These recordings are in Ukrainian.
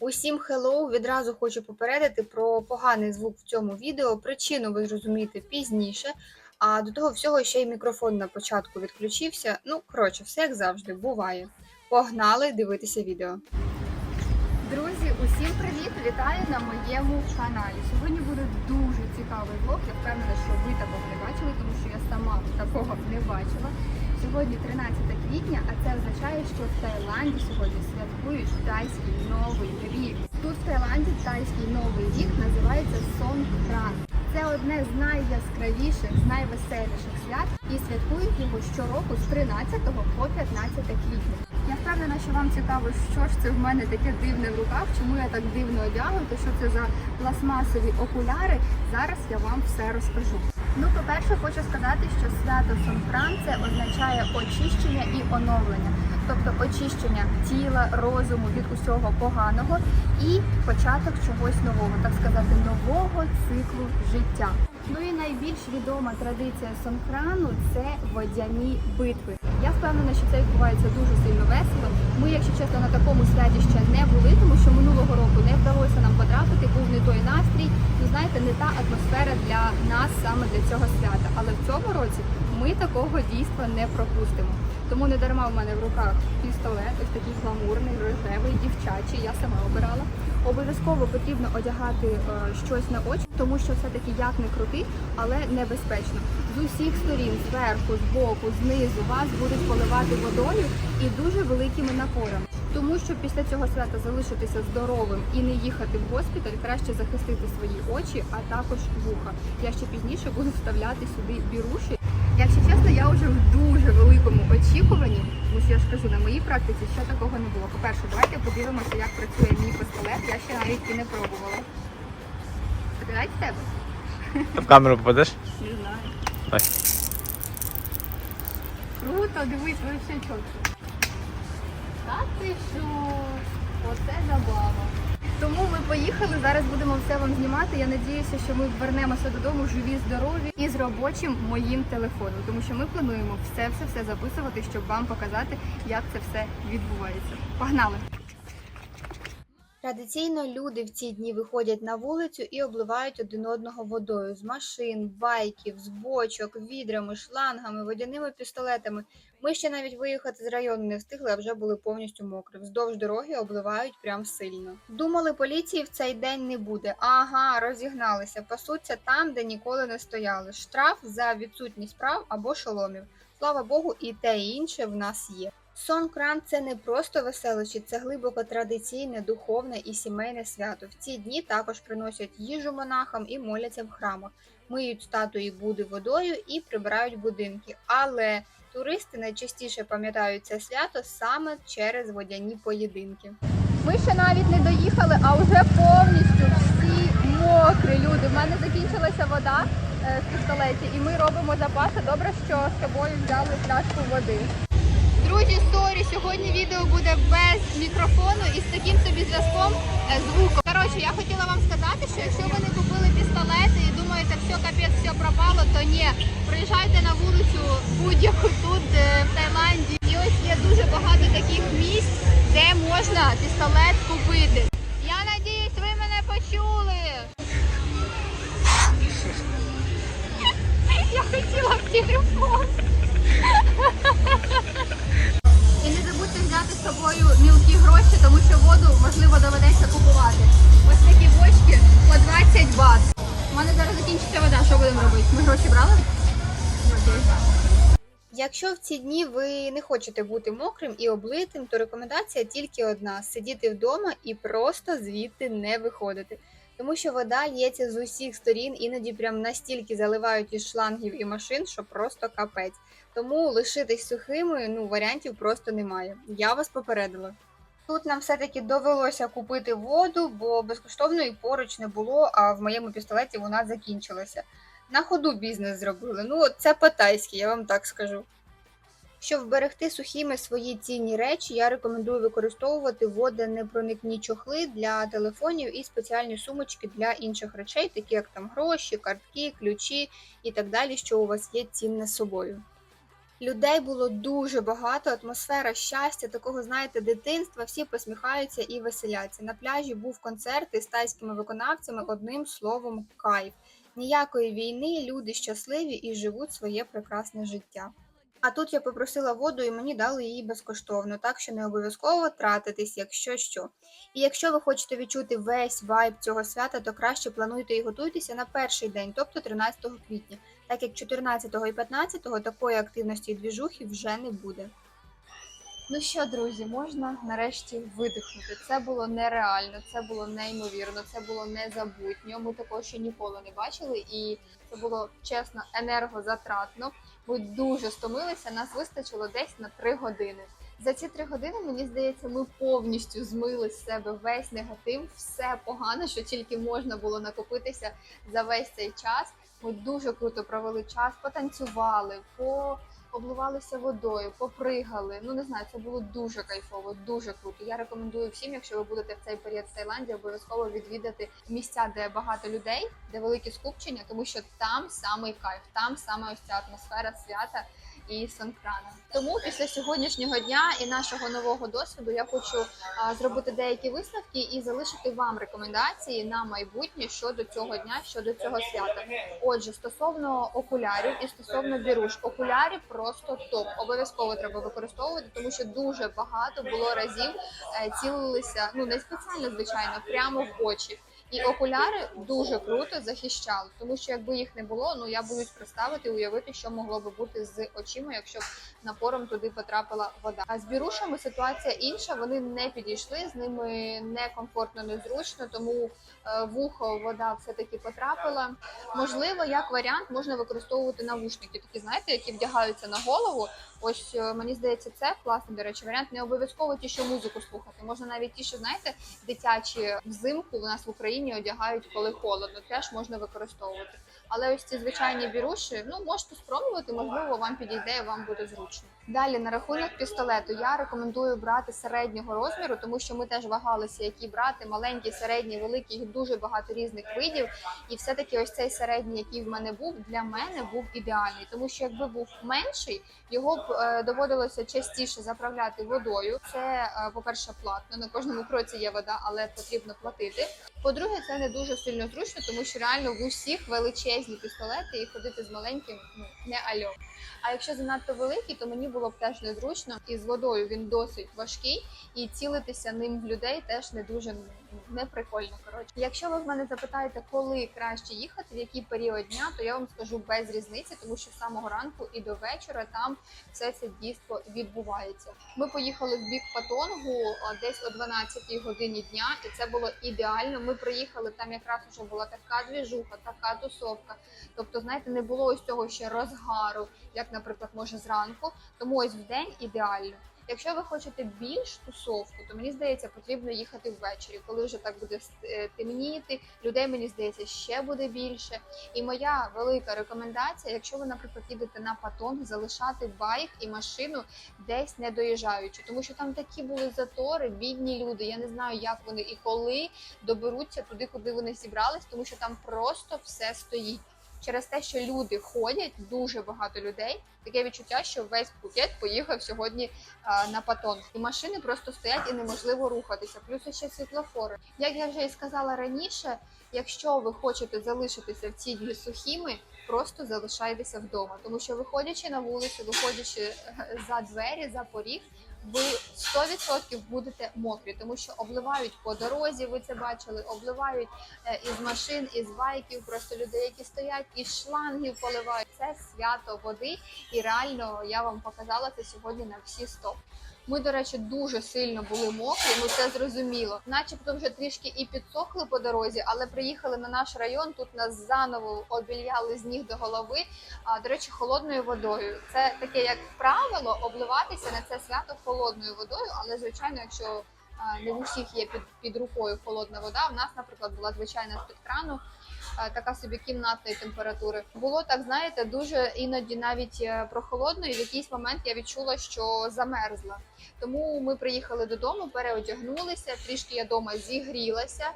Усім хеллоу! Відразу хочу попередити про поганий звук в цьому відео. Причину ви зрозумієте пізніше. А до того всього ще й мікрофон на початку відключився. Ну, коротше, все як завжди, буває. Погнали дивитися відео. Друзі, усім привіт! Вітаю на моєму каналі. Сьогодні буде дуже цікавий влог. Я впевнена, що ви такого не бачили, тому що я сама такого не бачила. Сьогодні 13 квітня, а це означає, що в Таїланді сьогодні святкують тайський новий рік. Тут в Таїланді тайський новий рік називається Сонгкран. Це одне з найяскравіших, з найвеселіших свят і святкують його щороку з 13 по 15 квітня. Я впевнена, що вам цікаво, що ж це в мене таке дивне в руках, чому я так дивно одягнута, що це за пластмасові окуляри. Зараз я вам все розкажу. Ну, по-перше, хочу сказати, що свято Сонфран це означає очищення і оновлення, тобто очищення тіла, розуму від усього поганого і початок чогось нового, так сказати, нового циклу життя. Ну і найбільш відома традиція Сонфрану це водяні битви. Я впевнена, що це відбувається дуже сильно весело. Ми, якщо чесно, на такому святі ще не були, тому що минулого року не вдалося нам потрапити, був не той настрій. Ну знаєте, не та атмосфера для нас саме для цього свята. Але в цьому році ми такого дійства не пропустимо. Тому не дарма в мене в руках пістолет, ось такий гламурний, рожевий, дівчачий. Я сама обирала. Обов'язково потрібно одягати е, щось на очі, тому що все-таки як не крути, але небезпечно. З усіх сторін, зверху, збоку, знизу вас будуть поливати водою і дуже великими напорами. Тому що після цього свята залишитися здоровим і не їхати в госпіталь, краще захистити свої очі, а також вуха. Я ще пізніше буду вставляти сюди біруші. Якщо чесно, я вже в дуже великому очікуванні, тому що я ж кажу, на моїй практиці ще такого не було. По-перше, давайте подивимося, як працює мій пістолет. Я ще навіть і не пробувала. В тебе? В камеру попадеш? Не знаю. Дай. Круто, дивись, ви все чітко. Та ти що? Оце забава. Тому ми поїхали. Зараз будемо все вам знімати. Я надіюся, що ми вернемося додому живі, здорові і з робочим моїм телефоном, тому що ми плануємо все, все, все записувати, щоб вам показати, як це все відбувається. Погнали! Традиційно люди в ці дні виходять на вулицю і обливають один одного водою з машин, байків, з бочок, відрами, шлангами, водяними пістолетами. Ми ще навіть виїхати з району не встигли, а вже були повністю мокрі. Вздовж дороги обливають прям сильно. Думали, поліції в цей день не буде. Ага, розігналися. Пасуться там, де ніколи не стояли. Штраф за відсутність прав або шоломів. Слава Богу, і те і інше в нас є. Сонкран це не просто веселощі, це глибоко традиційне, духовне і сімейне свято. В ці дні також приносять їжу монахам і моляться в храмах, миють статуї Буди водою і прибирають будинки. Але туристи найчастіше пам'ятають це свято саме через водяні поєдинки. Ми ще навіть не доїхали, а вже повністю всі мокрі люди. У мене закінчилася вода е, в пістолеті, і ми робимо запаси. Добре, що з собою взяли пляшку води. Друзі, сорі, сьогодні відео буде без мікрофону і з таким собі зв'язком е, звуком. Коротше, я хотіла вам сказати, що якщо ви не купили пістолети і думаєте, все капець, все пропало, то ні. Приїжджайте на вулицю будь-яку Якщо в ці дні ви не хочете бути мокрим і облитим, то рекомендація тільки одна: сидіти вдома і просто звідти не виходити. Тому що вода лється з усіх сторін, іноді прям настільки заливають із шлангів і машин, що просто капець. Тому лишитись сухими ну варіантів просто немає. Я вас попередила. Тут нам все-таки довелося купити воду, бо безкоштовної поруч не було, а в моєму пістолеті вона закінчилася. На ходу бізнес зробили. Ну, це по-тайськи, я вам так скажу. Щоб вберегти сухими свої цінні речі, я рекомендую використовувати водонепроникні чохли для телефонів і спеціальні сумочки для інших речей, такі як там гроші, картки, ключі і так далі, що у вас є цінне з собою. Людей було дуже багато, атмосфера щастя, такого, знаєте, дитинства, всі посміхаються і веселяться. На пляжі був концерт із тайськими виконавцями, одним словом, кайф. Ніякої війни, люди щасливі і живуть своє прекрасне життя. А тут я попросила воду і мені дали її безкоштовно, так що не обов'язково тратитись, якщо що. І якщо ви хочете відчути весь вайб цього свята, то краще плануйте і готуйтеся на перший день, тобто 13 квітня, так як 14 і 15 такої активності і двіжухи вже не буде. Ну що, друзі, можна нарешті видихнути. Це було нереально, це було неймовірно, це було незабутньо. Ми такого ще ніколи не бачили, і це було чесно енергозатратно. Ми дуже стомилися. Нас вистачило десь на 3 години. За ці три години, мені здається, ми повністю змили з себе весь негатив, все погане, що тільки можна було накопитися за весь цей час. Ми дуже круто провели час, потанцювали, по обливалися водою, попригали. Ну не знаю, це було дуже кайфово, дуже круто. Я рекомендую всім, якщо ви будете в цей період в Таїланді, обов'язково відвідати місця, де багато людей, де великі скупчення, тому що там самий кайф, там саме ось ця атмосфера свята і санкрана. Тому після сьогоднішнього дня і нашого нового досвіду я хочу а, зробити деякі висновки і залишити вам рекомендації на майбутнє щодо цього дня, щодо цього свята. Отже, стосовно окулярів і стосовно віруш, окулярів просто топ. Обов'язково треба використовувати, тому що дуже багато було разів е, цілилися, ну не спеціально, звичайно, прямо в очі. І окуляри дуже круто захищали, тому що якби їх не було, ну я боюсь представити, уявити, що могло би бути з очима, якщо б напором туди потрапила вода. А з бірушами ситуація інша. Вони не підійшли, з ними некомфортно, незручно, тому е, в вода все таки потрапила. Можливо, як варіант можна використовувати навушники, такі знаєте, які вдягаються на голову. Ось е, мені здається, це класний, до речі, варіант. Не обов'язково ті, що музику слухати. Можна навіть ті, що знаєте, дитячі взимку в нас в Україні одягають, коли холодно. Теж можна використовувати. Але ось ці звичайні біруші, ну можете спробувати, можливо, вам підійде, вам буде зручно. Далі на рахунок пістолету я рекомендую брати середнього розміру, тому що ми теж вагалися, які брати маленький, середній, великий, їх дуже багато різних видів. І все-таки ось цей середній, який в мене був, для мене був ідеальний, тому що якби був менший, його б е, доводилося частіше заправляти водою. Це, е, по-перше, платно. На кожному кроці є вода, але потрібно платити. По-друге, це не дуже сильно зручно, тому що реально в усіх величезні пістолети і ходити з маленьким ну не альо. А якщо занадто великий, то мені було б теж незручно. І з водою він досить важкий, і цілитися ним в людей теж не дуже ну, не прикольно. Коротше, якщо ви в мене запитаєте, коли краще їхати, в який період дня, то я вам скажу без різниці, тому що з самого ранку і до вечора там все це дійство відбувається. Ми поїхали в бік Патонгу десь о 12 годині дня, і це було ідеально. Ми приїхали там, якраз вже була така двіжуха, така тусовка. Тобто, знаєте, не було ось цього ще розгару, як, наприклад, може зранку. Тому ось в день ідеально. Якщо ви хочете більш тусовку, то мені здається, потрібно їхати ввечері, коли вже так буде е, темніти. Людей мені здається ще буде більше. І моя велика рекомендація, якщо ви, наприклад, їдете на патон, залишати байк і машину десь не доїжджаючи, тому що там такі були затори, бідні люди. Я не знаю, як вони і коли доберуться туди, куди вони зібрались, тому що там просто все стоїть. Через те, що люди ходять, дуже багато людей. Таке відчуття, що весь Пхукет поїхав сьогодні а, на патон. І машини просто стоять і неможливо рухатися. Плюс ще світлофори. Як я вже і сказала раніше, якщо ви хочете залишитися в ці дні сухими, просто залишайтеся вдома, тому що виходячи на вулицю, виходячи е, за двері, за поріг. Ви 100% будете мокрі, тому що обливають по дорозі. Ви це бачили, обливають е, із машин, із байків, просто людей, які стоять, із шлангів поливають. Це свято води, і реально я вам показала це сьогодні на всі 100. Ми, до речі, дуже сильно були мокрі, ну це зрозуміло. Начебто вже трішки і підсохли по дорозі, але приїхали на наш район. Тут нас заново обіляли з ніг до голови. А до речі, холодною водою. Це таке як правило обливатися на це свято холодною водою, але звичайно, якщо не в усіх є під, під рукою холодна вода. У нас, наприклад, була звичайна з-під крану, а, така собі кімнатної температури. Було так, знаєте, дуже іноді навіть е, прохолодно, і в якийсь момент я відчула, що замерзла. Тому ми приїхали додому, переодягнулися, трішки я вдома зігрілася.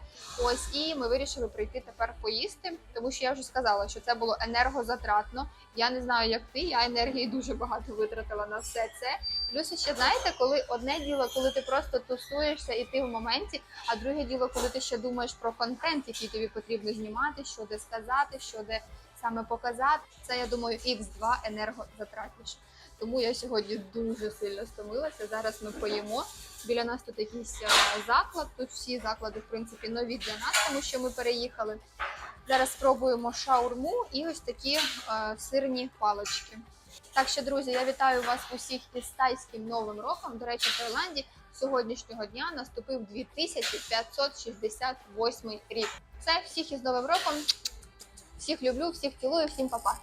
Ось і ми вирішили прийти тепер поїсти, тому що я вже сказала, що це було енергозатратно. Я не знаю, як ти, я енергії дуже багато витратила на все це. Плюс ще знаєте, коли одне діло, коли ти просто тусуєшся і ти в моменті, а друге діло, коли ти ще думаєш про контент, який тобі потрібно знімати, що де сказати, що де саме показати. Це я думаю, x 2 енергозатратніше. Тому я сьогодні дуже сильно стомилася. Зараз ми поїмо. Біля нас тут якийсь е, заклад. Тут всі заклади, в принципі, нові для нас, тому що ми переїхали. Зараз спробуємо шаурму і ось такі е, сирні палички. Так що, друзі, я вітаю вас усіх із тайським новим роком. До речі, в Таїланді сьогоднішнього дня наступив 2568 рік. Це всіх із новим роком. Всіх люблю, всіх цілую, всім па-па.